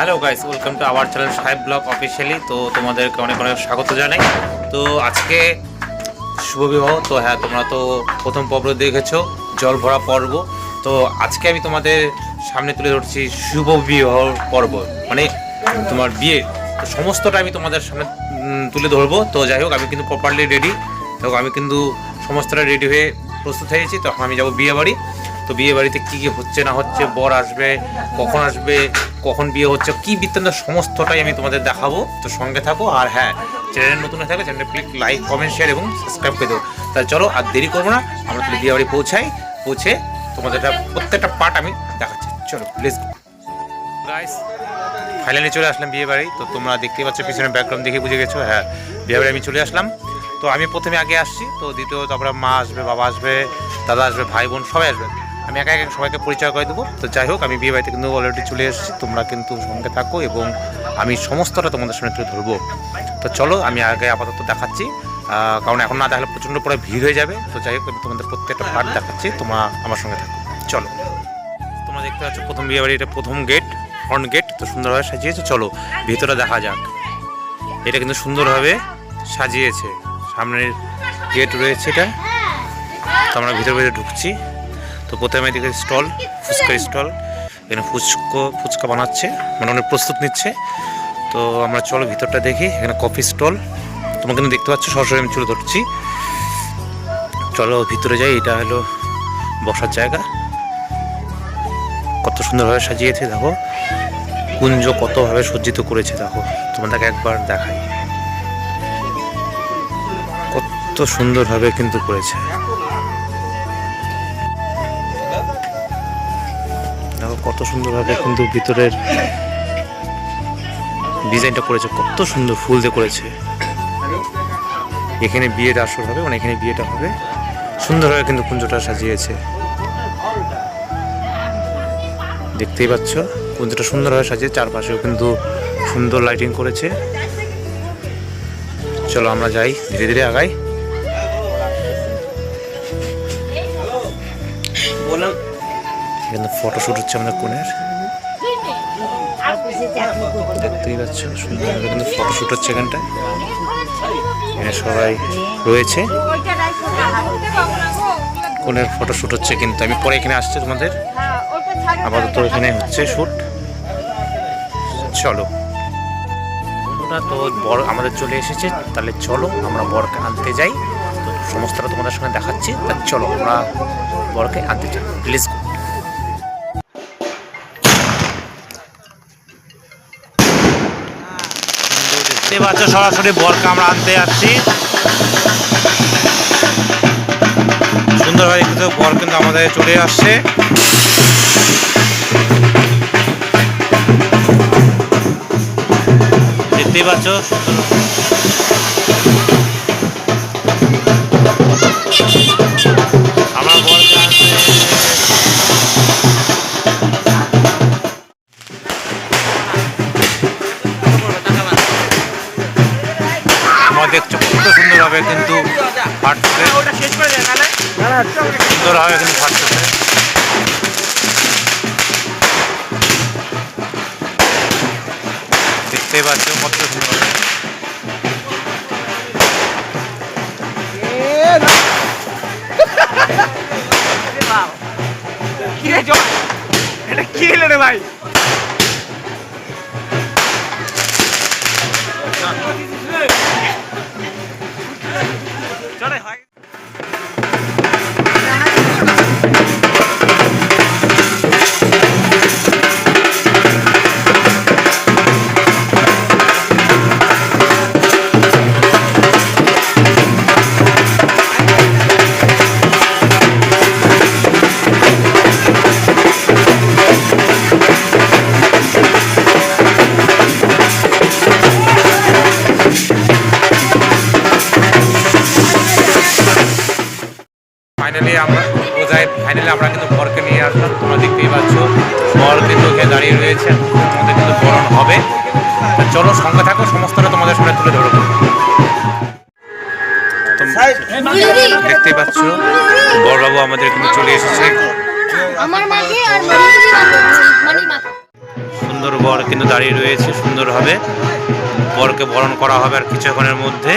Hello guys welcome to our channel Saheb blog officially তো তোমাদেরকে অনেক অনেক স্বাগত জানাই। তো আজকে শুভ বিবাহ। তো হ্যাঁ তোমরা তো প্রথম পর্ব দেখেছ, জল ভরা পর্ব। তো আজকে আমি তোমাদের সামনে তুলে ধরছি শুভ বিবাহ পর্ব মানে তোমার বিয়ে। তো সমস্তটা আমি তোমাদের সামনে তুলে ধরবো। তো যাই হোক, আমি কিন্তু প্রপারলি রেডি দেখো আমি কিন্তু সমস্তটা রেডি হয়ে প্রস্তুত হয়েছি। তখন আমি যাব বিয়ে বাড়ি তো বিয়ে বাড়িতে কী কী হচ্ছে, না হচ্ছে, বর আসবে, কখন আসবে, কখন বিয়ে হচ্ছে, কী বৃত্তান্ত, সমস্তটাই আমি তোমাদের দেখাবো। তো সঙ্গে থাকো, আর হ্যাঁ চ্যানেল নতুন হয়ে থাকে চ্যানেলটা প্লিজ লাইক কমেন্ট শেয়ার এবং সাবস্ক্রাইব করে দেবো তাহলে চলো, আর দেরি করব না, আমরা তাহলে বিয়ে বাড়ি পৌঁছাই, পৌঁছে তোমাদের প্রত্যেকটা পার্ট আমি দেখাচ্ছি। চলো প্লিজ গাইস ফাইনালি চলে আসলাম বিয়ে বাড়ি। তো তোমরা দেখতে পাচ্ছ, পিছনে ব্যাকগ্রাউন্ড দেখে বুঝে গেছো হ্যাঁ বিয়ে বাড়ি আমি চলে আসলাম। তো আমি প্রথমে আগে আসছি, তো দ্বিতীয় তারপরে মা আসবে, বাবা আসবে, দাদা আসবে, ভাই বোন সবাই আসবে। আমি একা একা সবাইকে পরিচয় করে দেবো। তো যাই হোক, আমি বিয়ে বাড়িতে কিন্তু অলরেডি চলে এসেছি। তোমরা কিন্তু সঙ্গে থাকো এবং আমি সমস্তটা তোমাদের সামনে তুলে ধরবো। তো চলো, আমি আগে আপাতত দেখাচ্ছি। কারণ এখন না দেখালে প্রচণ্ড পরে ভিড় হয়ে যাবে। তো যাই হোক, আমি তোমাদের প্রত্যেকটা পার্ট দেখাচ্ছি। তোমরা আমার সঙ্গে থাকো। চলো। তোমরা দেখতে পাচ্ছ, প্রথম বিয়ে বাড়ি এটা প্রথম গেট ফ্রন্ট গেট তো সুন্দরভাবে সাজিয়েছে। চলো, ভিতরে দেখা যাক। এটা কিন্তু সুন্দরভাবে সাজিয়েছে। সামনের গেট রয়েছে এটা। তো আমরা ভিতরে ভিতরে ঢুকছি। তো প্রথমে দেখে স্টল ফুচকা স্টল। এখানে ফুচকো ফুচকা বানাচ্ছে মানে অনেক প্রস্তুত নিচ্ছে। তো আমরা চলো ভিতরটা দেখি এখানে কফি স্টল। তোমরা কিন্তু দেখতে পাচ্ছ সরাসরি আমি চলে ধরছি। চলো ভিতরে যাই এটা হলো বসার জায়গা। কত সুন্দরভাবে সাজিয়েছে দেখো। কুঞ্জ কতভাবে সজ্জিত করেছে দেখো। তোমাদেরকে একবার দেখাই। কত সুন্দরভাবে কিন্তু করেছে। দেখো কত সুন্দরভাবে কিন্তু ভিতরের ডিজাইনটা করেছে, কত সুন্দর ফুল দিয়ে করেছে। এখানে বিয়ের আসর হবে মানে এখানে বিয়েটা হবে। সুন্দরভাবে কিন্তু কুঞ্জটা সাজিয়েছে। দেখতেই পাচ্ছ, কুঞ্জটা সুন্দরভাবে সাজিয়ে চারপাশেও কিন্তু সুন্দর লাইটিং করেছে। চলো আমরা যাই, ধীরে ধীরে আগাই। এখানে ফটোশুট হচ্ছে আমাদের কোণের। দেখতেই পাচ্ছ সুন্দরভাবে কিন্তু ফটোশুট হচ্ছে এখানটায় এখানে সবাই রয়েছে। কোণের ফটোশুট হচ্ছে কিন্তু, আমি পরে এখানে আসছি তোমাদের। আপাতত এখানে হচ্ছে শ্যুট চলো। তো বর আমাদের চলে এসেছে, তাহলে চলো, আমরা বরকে আনতে যাই। তো সমস্তটা তোমাদের সঙ্গে দেখাচ্ছি, তা চলো, আমরা বরকে আনতে যাই। প্লিজ পাচ্ছ সরাসরি বরকে আমরা আনতে যাচ্ছি। সুন্দরভাবে কিন্তু বর কিন্তু আমাদের চলে আসছে। দেখতেই পাচ্ছ? আমার সুন্দরভাবে কিন্তু ফাটছে। সুন্দরভাবে কিন্তু ফাটতেছে দেখতেই পাচ্ছ কত সুন্দর। ফাইনালি আমরা যায় ফাইনালি আমরা কিন্তু বরকে নিয়ে আসলাম। তোমরা দেখতেই পাচ্ছ বর কিন্তু দাঁড়িয়ে রয়েছে। আমাদের কিন্তু বরণ হবে। চলো সঙ্গে থাকো সমস্তটা তোমাদের সামনে তুলে ধরবো। দেখতেই পাচ্ছ বড়বাবু আমাদের কিন্তু চলে এসেছে। সুন্দর বর কিন্তু দাঁড়িয়ে রয়েছে সুন্দরভাবে। বরকে বরণ করা হবে আর কিছুক্ষণের মধ্যে।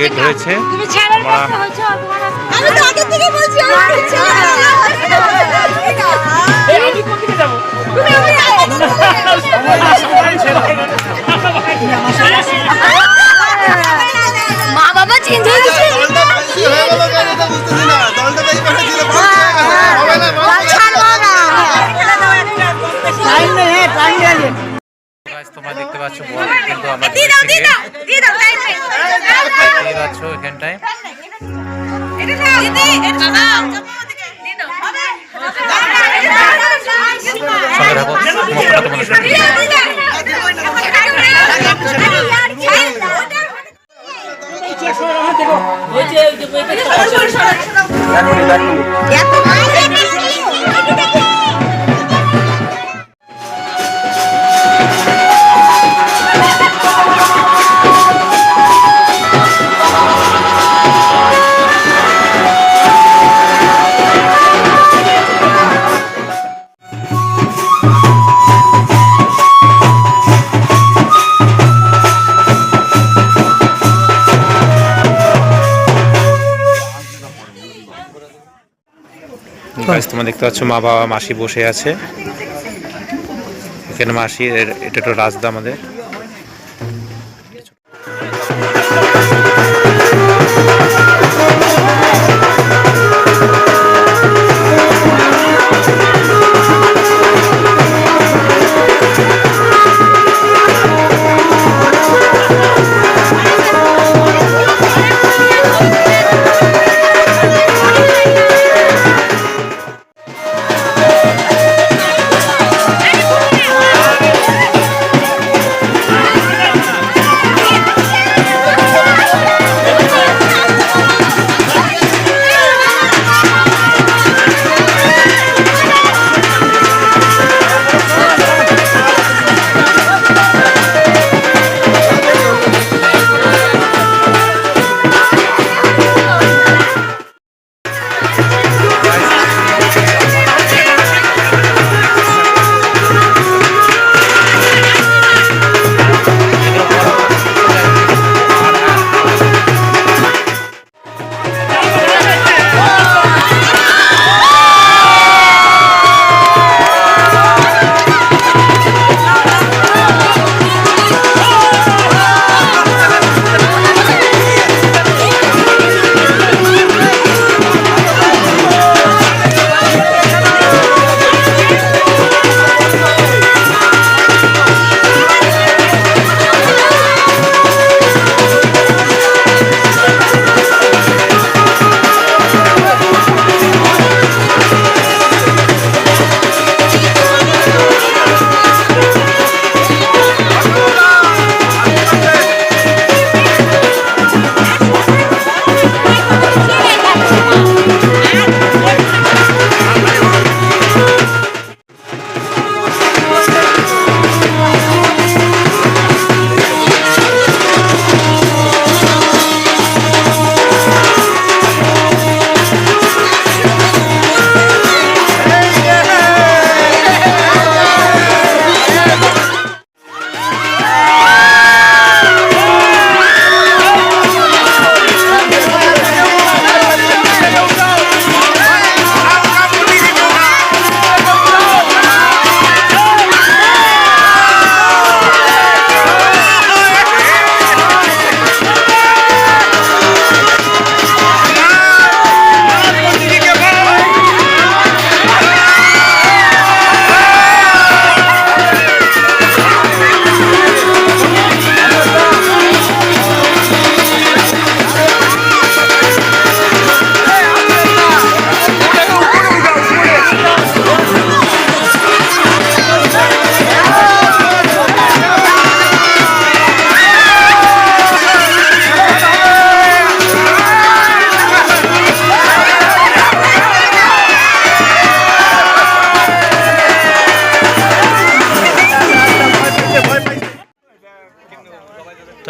গেট রয়েছে। আমরা পাচ্ছ এখানটায়। এত গাছ তোমরা দেখতে পাচ্ছ মা বাবা মাসি বসে আছে। এখানে মাসি এটা একটু রাস্তা আমাদের।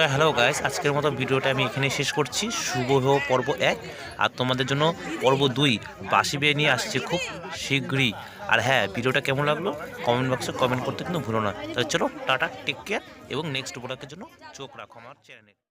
তো হ্যালো গাইস আজকের মতো ভিডিওটা আমি এখানে শেষ করছি। শুভ পর্ব এক, আর তোমাদের জন্য পর্ব দুই, বাসি বেয়ে নিয়ে আসছে খুব শীঘ্রই। আর হ্যাঁ ভিডিওটা কেমন লাগল? কমেন্ট বক্সে কমেন্ট করতে কিন্তু ভুলো না। তাহলে চলো, টাটা টেক কেয়ার এবং নেক্সট প্রোডাক্টের জন্য চোখ রাখো আমার চ্যানেলে